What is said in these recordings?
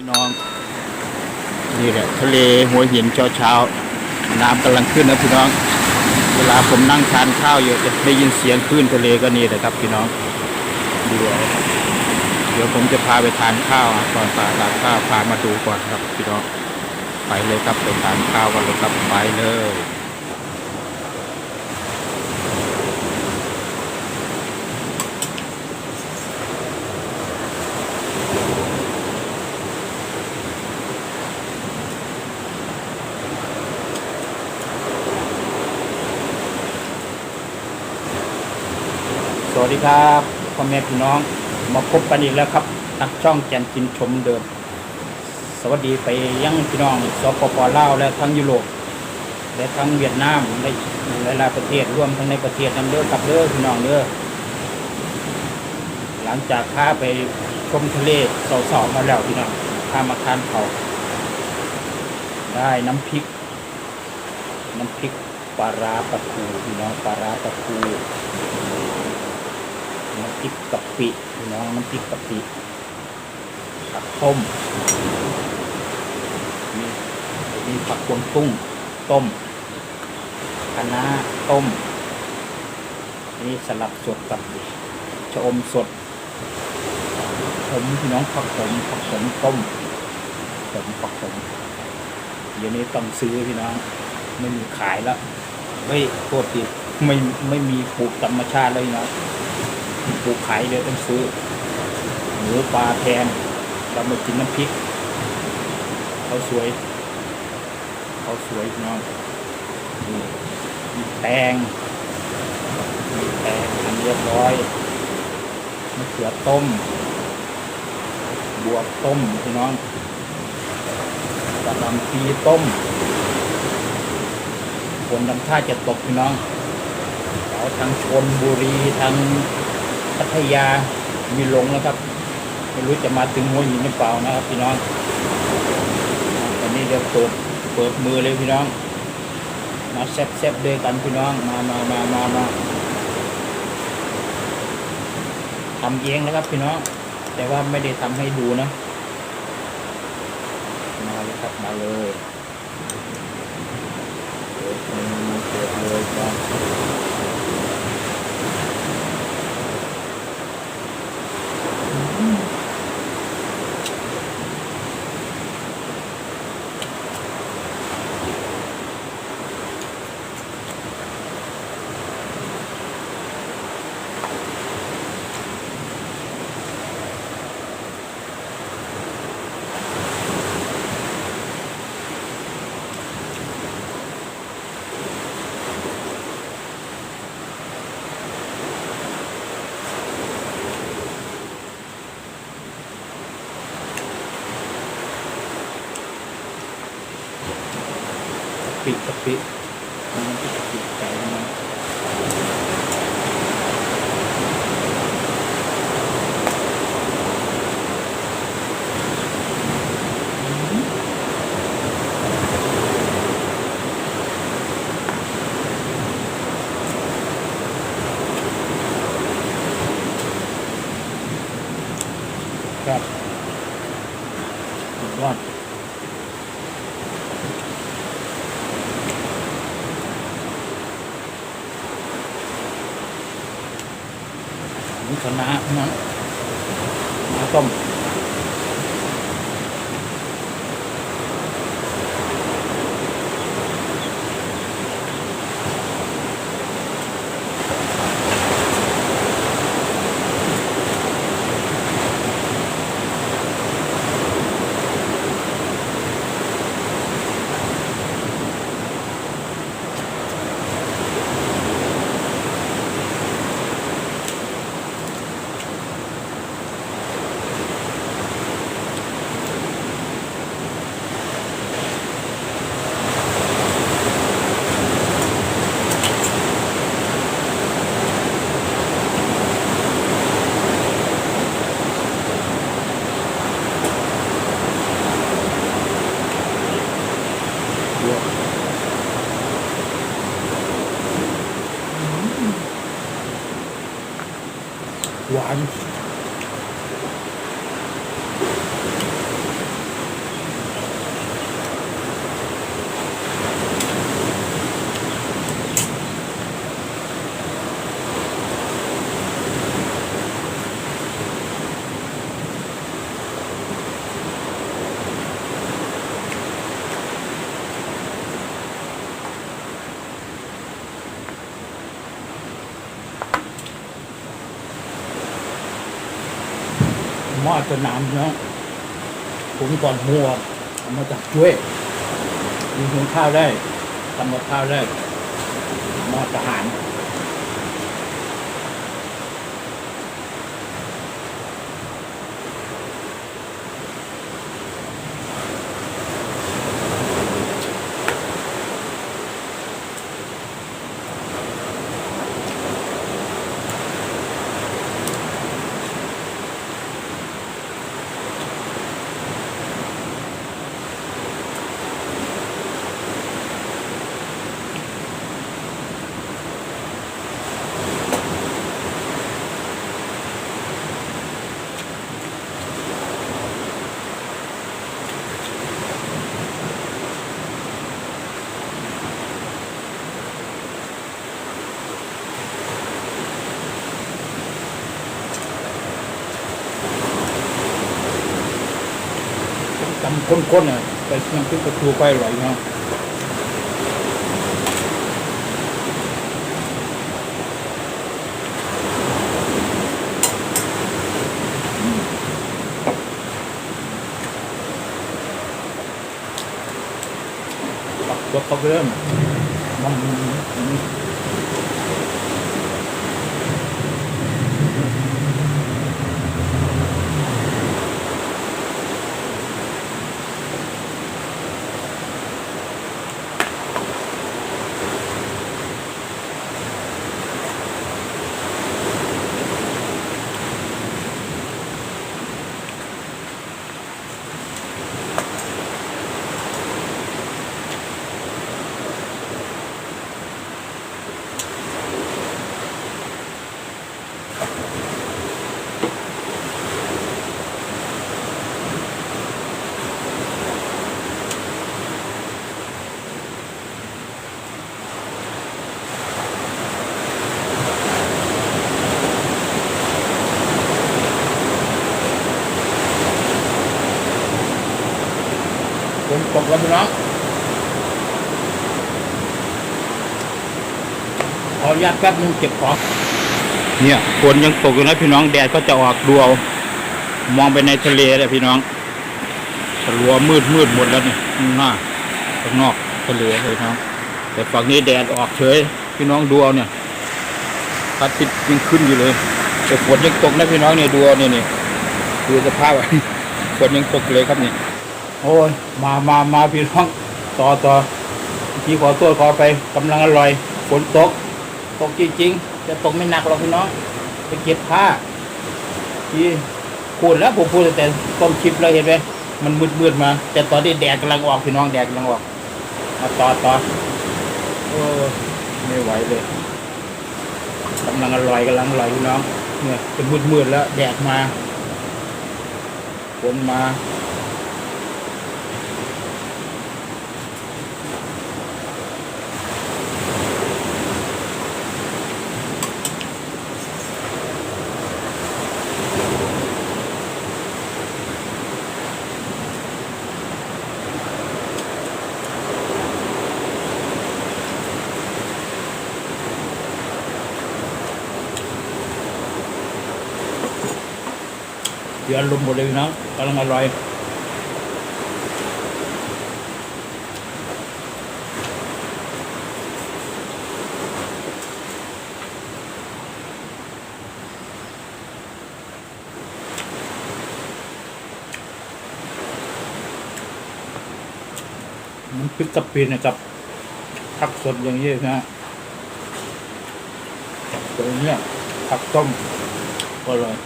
พี่น้อง นี่แหละทะเลหัวหินเช้าเช้าน้ำกำลังขึ้นนะพี่น้อง เวลาผมนั่งทานข้าวอยู่จะได้ยินเสียงคลื่นทะเลก็นี่แหละครับพี่น้องดี๋ยวเดี๋ยวผมจะพาไปทานข้าวอะก่อนพาทานข้าวพามาดูก่อนครับพี่น้องไปเลยครับไปทานข้าวกันเลยครับไปเลย วัสดีครับพ่อแม่พี่น้องมาพบกันอีกแล้วครับทางช่องแกนกินชมเดิม สวัสดีไปยังพี่น้องสปปลาวและทั้งยุโรปและทั้งเวียดนามและหลายๆประเทศรวมทั้งในประเทศนั้นเด้อกับเด้อพี่น้องเด้อหลังจากข้าไปชมทะเลสาวๆมาแล้วพี่น้องข้ามาทานเขาได้น้ำพริก น้ำพริกปลาร้าปลาทูพี่น้องปลาร้าปลาทู น้ำพริกกะปิพี่น้องน้ำพริกกะปิผักต้มมีมีผักกวงตุ้งต้มคะน้าต้มนี่สลับสดกับชะอมสดผมพี่น้องผักผมผักผมต้มผมผักผมเดี๋ยวนี้ต้องซื้อพี่น้อง ไม่มีขายแล้ว ไม่โทษทีไม่ไม่มีปลูกธรรมชาติเลยน้อง ปลูกขายเลยต้องซื้อหมูปลาแพงเรามากินน้ำพริกเขาสวยเขาสวยพี่น้องนี่มีแตงมีแตงอันเรียบร้อยมะเขือต้ม บวบต้มพี่น้องกระลำปีต้มฝนทำท่าจะตกพี่น้องเอาทางชนบุรีทาง พัทยามีลงแล้วครับไม่รู้จะมาถึงหัวหินหรือเปล่านะครับ พี่น้องตอนนี้เดี๋ยวเปิดเปิดมือเลยพี่น้อง มาแซ่บๆด้วยกันพี่น้องมามามามามาทำเองนะครับพี่น้อง แต่ว่าไม่ได้ทำให้ดูนะ มาเลยครับมาเลยเปิดมือเปิดเลยครับ กะปิกะปิน้ำพริกกะปิไก่นะครับสุด ยอดนี่คณะนะน้ำต้ม ห ม้อสนามเนาะผมก่อนมัวเอามาจากช่วยมีหุงข้าวได้ทำกับข้าวได้หม้อทหารำข้นๆอะไปน้ำพริกกระทูไปอร่อยเนาะปักตัวเขาเริ่มมัน ผมกแล้วพี่น้องขออนุญาตแป๊บนึงเก็บของ เนี่ยฝนยังตกอยู่นะพี่น้องแดดก็จะออกดูเอามองไปในทะเลเลยพี่น้องสลัวมืดมืดหมดแล้วนี่หน้าข้างนอกทะเลเลยพี่น้องแต่ฝั่งนี้แดดออกเฉย พี่น้องดูเอาเนี่ยพระอาทิตย์ยังขึ้นอยู่เลย แต่ฝนยังตกนะพี่น้องเนี่ยดูเอาเนี่ยนี่ดูสภาพอะฝนยังตกเลยครับนี่ โอ้ยมามามาพี่น้องต่อต่อพี่ขอตัวขอไปกำลังอร่อยฝนตก ตกจริงๆจะตกไม่หนักหรอกพี่น้องไปเก็บผ้าที่พูดแล้วผมพูดแต่ต้นคลิปแล้วเห็นไหมมันมืดๆมา แต่ตอนนี้แดดกำลังออกพี่น้องแดดกำลังออกมาต่อต่อโอ้ไม่ไหวเลยกำลังอร่อยกำลังอร่อยพี่น้อง เนี่ยเป็นมืดๆแล้ว แดดมาฝนมา เดี๋ยวลมหมดเลยพี่น้องกำลังอร่อยมันพริกกะปินะครับผักสดอย่างนี้นะตัวเนี้ยผักต้มอร่อย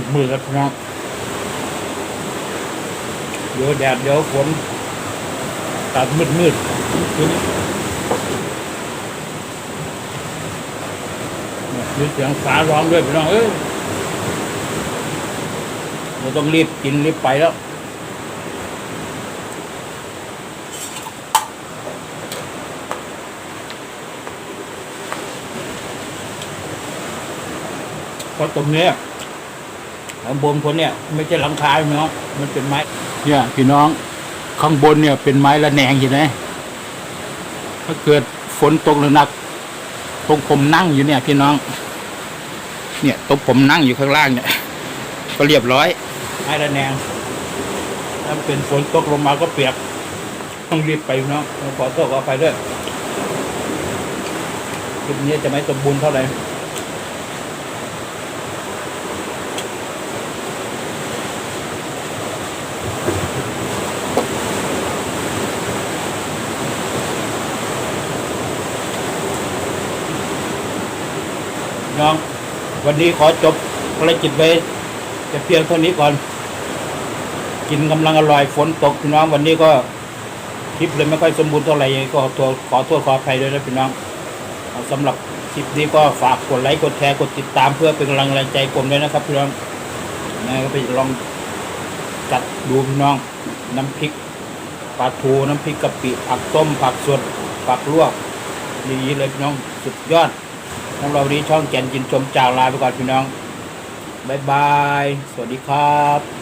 หลุดมือครับพี่น้องเดี๋ยวแดดเดี๋ยวฝนตัดมืดมืดทีนี้เนี่ยมีเสียงฟ้าร้องด้วยพี่น้องเอ้ยเราต้องรีบกินรีบไปแล้วเพราะตรงนี้ ข้างบนคนเนี่ย ไม่ใช่หลังคาพี่น้องมันเป็นไม้ เนี่ยพี่น้องข้างบนเนี่ย เป็นไม้ระแนงเห็นไหมถ้าเกิดฝนตกหนักๆตรงผมนั่งอยู่เนี่ย พี่น้อง เนี่ยตรงผมนั่งอยู่ข้างล่างเนี่ย ก็เรียบร้อย ไม้ระแนงถ้าเป็นฝนตกลงมาก็เปียกต้องรีบไปพี่น้องขอโทษขอไปด้วยคลิปนี้จะไม่สมบูรณ์เท่าไหร่ น้อง วันนี้ขอจบภารกิจไว้จะเพียงเท่านี้ก่อน กินกำลังอร่อยฝนตกพี่น้องวันนี้ก็คลิปเลยไม่ค่อยสมบูรณ์เท่าไหร่ก็ขอตัวขอโทษขออภัยด้วยนะพี่น้องสำหรับคลิปนี้ก็ฝากกดไลค์กดแชร์กดติดตามเพื่อเป็นกำลังแรงใจผมด้วยนะครับพี่น้องนะก็ไปลองจัดดูพี่น้องน้ำพริกปลาทูน้ำพริกกะปิผักต้มผักสดผักลวกดีเลยพี่น้องสุดยอด สำหรับวันนี้ช่องแกนจินชมจากลาไปก่อนพี่น้องบ๊ายบาย สวัสดีครับ